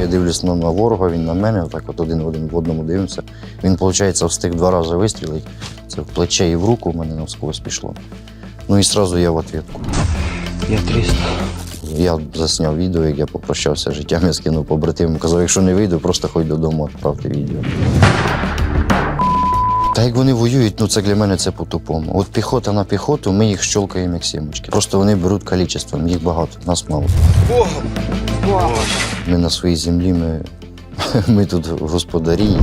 Я дивлюсь на, на ворога, він на мене, отак от один в один в одному дивимося. Він, виходить, встиг два рази вистрілити. Це в плече і в руку в мене навсквозь пішло. Ну і одразу я в ответку. Я 300. Я засняв відео, як я попрощався з життям, я скинув побратимам. Казав, якщо не вийду, просто ходь додому, відправте відео. Та як вони воюють, ну це для мене це по-тупому. От піхота на піхоту, ми їх щолкаємо як сімочки. Просто вони беруть кількістю, їх багато, нас мало. Ми на своїй землі, ми, ми тут господарі.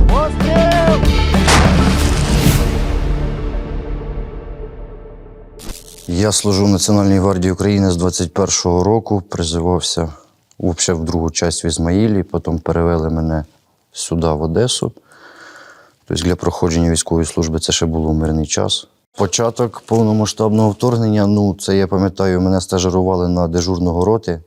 Я служу в Національній гвардії України з 21-го року, призивався взагалі в другу часть в Ізмаїлі, потім перевели мене сюди, в Одесу. Тобто для проходження військової служби це ще було мирний час. Початок повномасштабного вторгнення, ну це я пам'ятаю, мене стажирували на дежурного роти.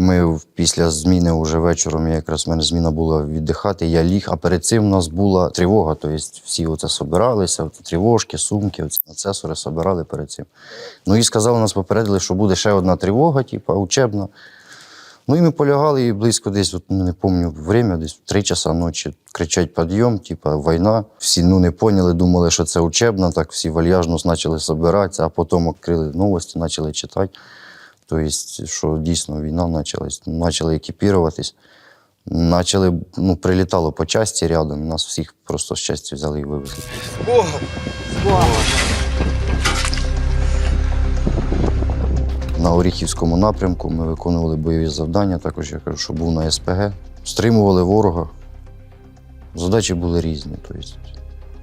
Ми після зміни вже вечором, якраз в мене зміна була віддихати, я ліг, а перед цим у нас була тривога. Тобто всі оце собиралися, оце тривожки, сумки, оці процесори собирали перед цим. Ну і сказали, нас попередили, що буде ще одна тривога, типу, учебна. Ну і ми полягали і близько десь, от, ну, не пам'ятаю время, десь в 3 часа ночі кричать підйом, типу, війна. Всі ну, не поняли, думали, що це учебна, так всі вальяжно почали збиратися, а потім відкрили новості, почали читати. Тобто, що дійсно війна почалась, почали екіпіруватись. Почали, ну, прилітало по часті рядом, нас всіх просто з часті взяли і вивезли. На Оріхівському напрямку ми виконували бойові завдання, також я кажу, що був на СПГ. Стримували ворога. Задачі були різні. Тобто,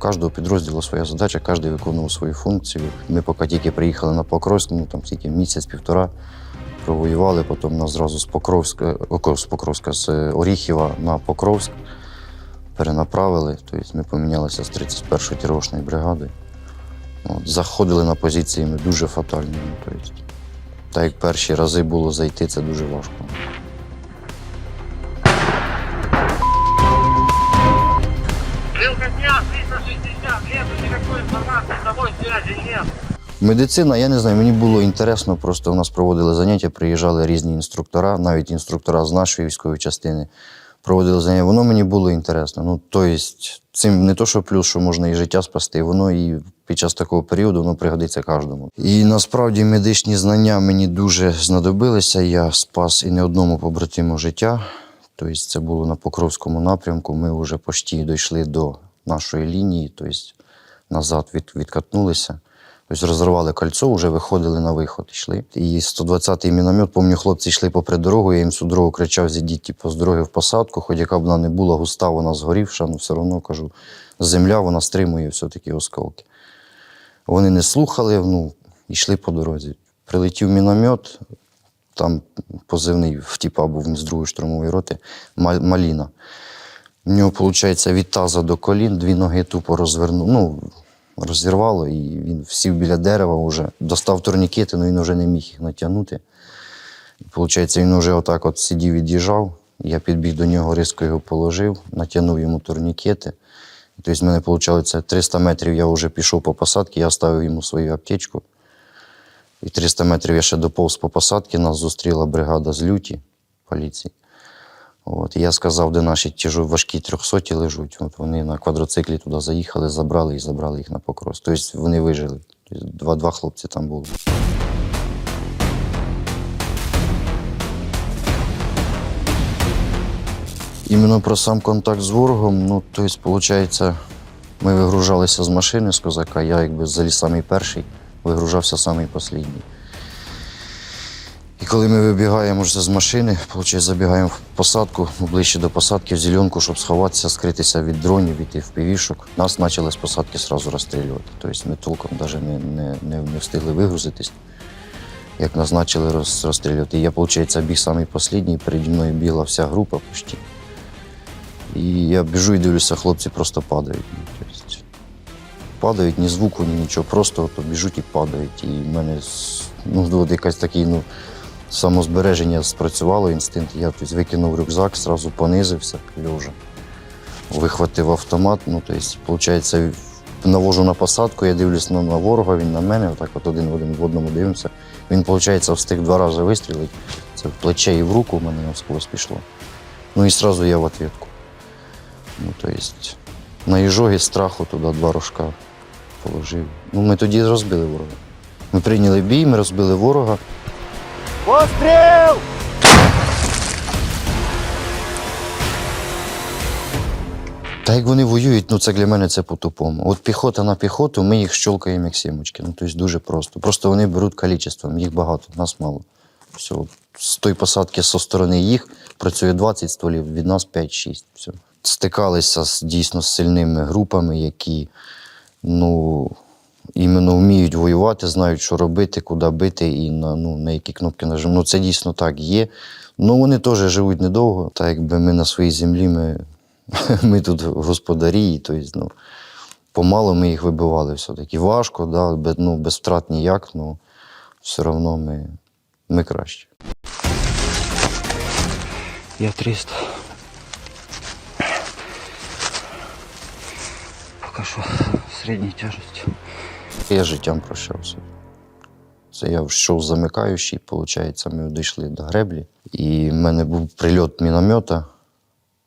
кожного підрозділу своя задача, кожен виконував свою функцію. Ми поки тільки приїхали на Покровськ, ну там тільки місяць-півтора провоювали, потім нас зразу з Покровська, з Покровська, з Оріхіва на Покровськ перенаправили. Тобто ми помінялися з 31-ї тірошної бригади. От, заходили на позиції ми дуже фатальні. ну, Тобто, так як перші рази було зайти, це дуже важко. Медицина, я не знаю, мені було інтересно, просто у нас проводили заняття, приїжджали різні інструктора, навіть інструктора з нашої військової частини проводили заняття. Воно мені було інтересно. Ну, тобто, цим не то, що плюс, що можна і життя спасти, воно і під час такого періоду воно пригодиться кожному. І насправді медичні знання мені дуже знадобилися. Я спас і не одному побратиму життя. Тобто, це було на Покровському напрямку. Ми вже почти дійшли до нашої лінії, тобто назад від, відкатнулися. Тобто розірвали кольцо, вже виходили на виход, йшли. І 120-й міномет, пам'ятаю, хлопці йшли попри дорогу, я їм всю дорогу кричав, зійдіть типу, з дороги в посадку, хоч яка б вона не була густа, вона згорівша, ну все одно кажу, земля вона стримує все-таки осколки. Вони не слухали, ну, йшли по дорозі. Прилетів міномет, там позивний в був з другої штурмової роти, Маліна. У нього, виходить, від таза до колін, дві ноги тупо розвернув. Ну, розірвало, і він сів біля дерева вже, достав турнікети, але він вже не міг їх натягнути. І, Виходить, він вже отак от сидів, від'їжджав. Я підбіг до нього, різко його положив, натягнув йому турнікети. Тобто, в мене вийшло 300 метрів я вже пішов по посадці, я ставив йому свою аптечку. І 300 метрів я ще доповз по посадці, нас зустріла бригада з люті поліції. От, я сказав, де наші тяжо важкі трьохсоті лежать. От вони на квадроциклі туди заїхали, забрали і забрали їх на покрос. Тобто вони вижили. Два, два хлопці там були. Іменно про сам контакт з ворогом, ну, тобто, виходить, ми вигружалися з машини з козака, я якби заліз самий перший, вигружався самий останній. І коли ми вибігаємо вже з машини, виходить, забігаємо в посадку, ну, ближче до посадки, в зеленку, щоб сховатися, скритися від дронів, від впівішок. Нас почали з посадки одразу розстрілювати. Тобто ми толком навіть не, не, не, не встигли вигрузитись, як нас почали роз, розстрілювати. Я, виходить, біг самий останній, переді мною бігла вся група почти. І я біжу і дивлюся, хлопці просто падають. Ну, падають, ні звуку, ні нічого, просто от, біжуть і падають. І в мене ну, якась такий, ну, самозбереження спрацювало, інстинкт. Я тобто, викинув рюкзак, зразу понизився, льожа. Вихватив автомат. Ну, тобто, навожу на посадку, я дивлюсь на, на ворога, він на мене, отак от один в один в одному дивимося. Він, виходить, встиг два рази вистрілити. Це в плече і в руку в мене навсквозь пішло. Ну і одразу я в ответку. Ну, то есть, на іжогі страху туди два рожка положив. Ну, ми тоді розбили ворога. Ми прийняли бій, ми розбили ворога. Постріл! Та як вони воюють, ну це для мене це по-тупому. От піхота на піхоту, ми їх щолкаємо як сімочки. Ну, тобто дуже просто. Просто вони беруть кількістю, їх багато, нас мало. Все. З тої посадки зі сторони їх працює 20 стволів, від нас 5-6. Все. Стикалися з, дійсно з сильними групами, які ну, іменно вміють воювати, знають, що робити, куди бити і на, ну, на які кнопки нажимати. Ну, це дійсно так є. Ну, вони теж живуть недовго, так якби ми на своїй землі, ми, ми тут господарі, і, тобто, ну, помалу ми їх вибивали все-таки. Важко, да, ну, без втрат ніяк, ну все одно ми, ми краще. Я 300. Поки що середній тяжесті. Я життям прощався. Це я йшов замикаючий, виходить, ми дійшли до греблі, і в мене був прильот міномета.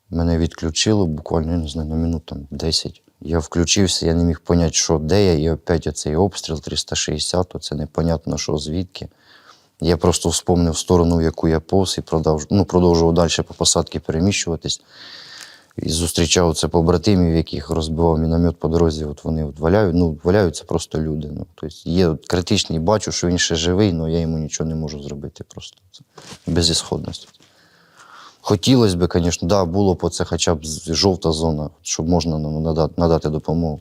Мене відключило буквально, я не знаю, на минут там 10. Я включився, я не міг поняти, що де я, і опять оцей обстріл 360, це непонятно, що звідки. Я просто вспомнив сторону, в яку я повз, і ну, продовжував далі по посадці переміщуватись. І зустрічав це побратимів, яких розбивав міномет по дорозі. От вони от валяють, ну, валяються просто люди. Ну, тобто є от критичний, бачу, що він ще живий, але я йому нічого не можу зробити просто. Це безісходність. Хотілося б, звісно, да, було б це хоча б жовта зона, щоб можна ну, надати, надати допомогу.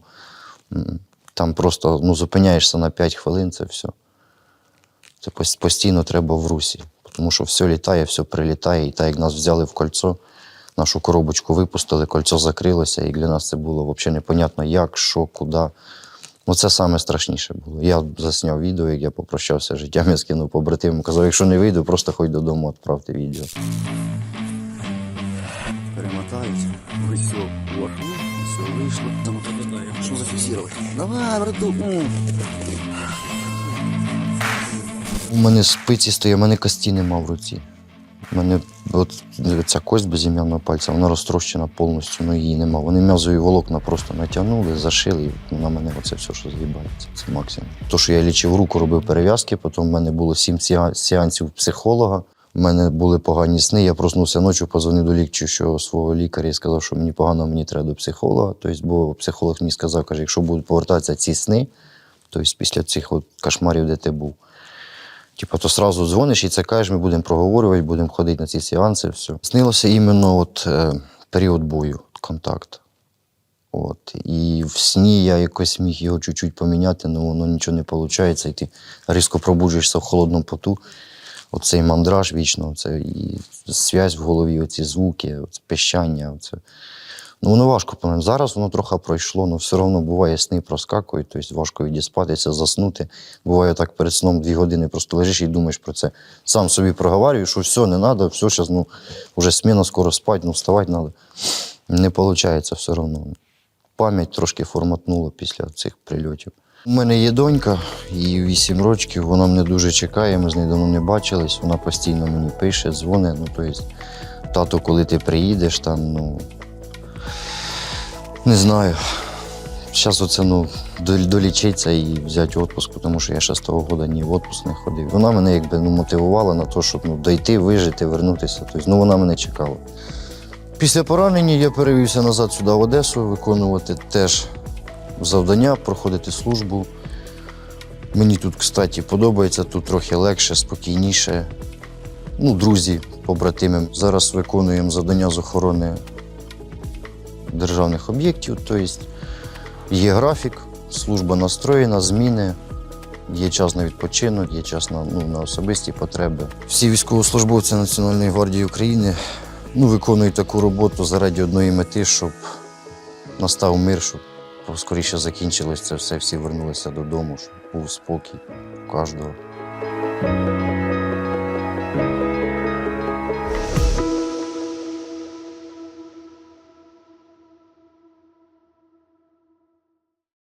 Там просто ну, зупиняєшся на 5 хвилин, це все. Це постійно треба в русі, тому що все літає, все прилітає. І так як нас взяли в кольцо, нашу коробочку випустили, кольцо закрилося, і для нас це було взагалі непонятно, як, що, куди. Ну, це саме страшніше було. Я засняв відео, як я попрощався з життям, я скинув побратимам, казав, якщо не вийду, просто ходь додому, відправте відео. Перемотають. Все. Все вийшло. Замотали. Що зафіксувати? Давай, брату. У мене спиці стоять, у мене кості нема в руці. У мене от ця кость безім'яного пальця, вона розтрощена повністю, ну її нема. Вони м'язові волокна просто натягнули, зашили, і ну, на мене оце все, що з'їбається. Це максимум. То, що я лічив руку, робив перев'язки, потім в мене було сім сеа- сеансів психолога. У мене були погані сни. Я проснувся ночі, позвонив до лікаря свого лікаря і сказав, що мені погано, мені треба до психолога. Тобто, бо психолог мені сказав, каже, якщо будуть повертатися ці сни, тобто після цих от кошмарів, де ти був, Типа, то сразу дзвониш і це кажеш, ми будемо проговорювати, будемо ходити на ці сеанси, все. Снилося іменно от, е, період бою, контакт. От. І в сні я якось міг його чуть-чуть поміняти, але воно нічого не виходить. І ти різко пробуджуєшся в холодному поту. Оцей мандраж вічно, оце, і зв'язь в голові, оці звуки, оце пищання. Оце. Ну, воно важко пам'ятаю. Зараз воно трохи пройшло, але все одно буває сни проскакують, тобто важко відіспатися, заснути. Буває так перед сном дві години просто лежиш і думаєш про це. Сам собі проговорюєш, що все, не треба, все, зараз ну, вже сміна, скоро спати, ну вставати треба. Не виходить все одно. Пам'ять трошки форматнула після цих прильотів. У мене є донька, їй 8 років, вона мене дуже чекає, ми з нею давно не бачились, вона постійно мені пише, дзвонить. Ну, тобто, тато, коли ти приїдеш, там, ну, не знаю. Зараз оце ну, дол- долічитися і взяти відпуск, тому що я ще з того року ні в відпуск не ходив. Вона мене якби ну, мотивувала на те, щоб ну, дойти, вижити, вернутися. Тобто, ну, вона мене чекала. Після поранення я перевівся назад сюди, в Одесу, виконувати теж завдання, проходити службу. Мені тут, кстати, подобається, тут трохи легше, спокійніше. Ну, друзі, побратими. Зараз виконуємо завдання з охорони державних об'єктів. Тобто є графік, служба настроєна, зміни, є час на відпочинок, є час на, ну, на особисті потреби. Всі військовослужбовці Національної гвардії України ну, виконують таку роботу заради одної мети, щоб настав мир, щоб скоріше закінчилось це все, всі вернулися додому, щоб був спокій у кожного.